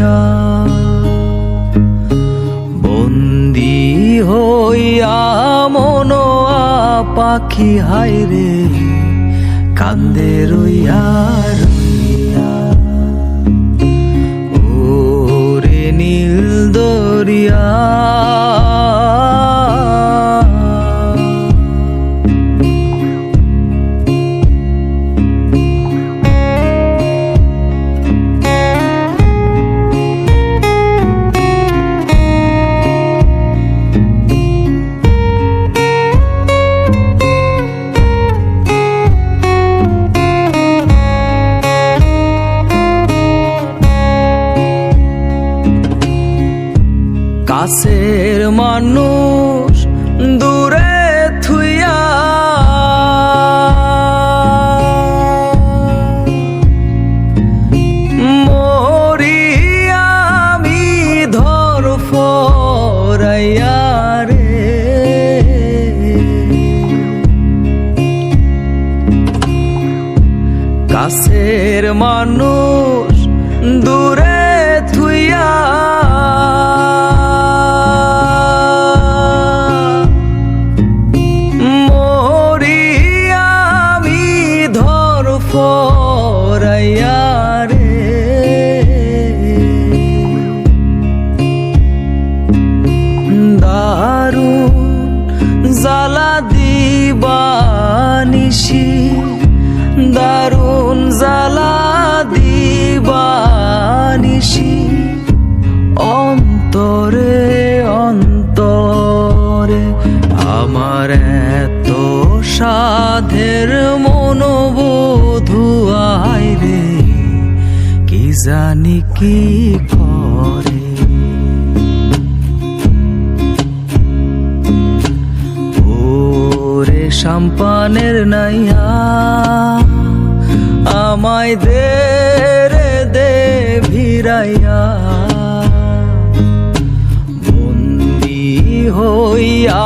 ছাড়িয়া বন্দি হইয়া মনোয়া পাখি হাইরে কান্দে রইয়া রইয়া। রে নীল দরিয়া কাছের মানুষ দূরে থুইয়া। মানুষ দূরে থুইয়া দিবানিসি দারুণ জ্বালা দিবানিসি অন্তরে অন্তরে আমার এত সাধের মনোবোধু রে, কি জানি কি করে। সাম্পানের নাইয়া আমায় দে রে দে ভিরাইয়া বন্দি হইয়া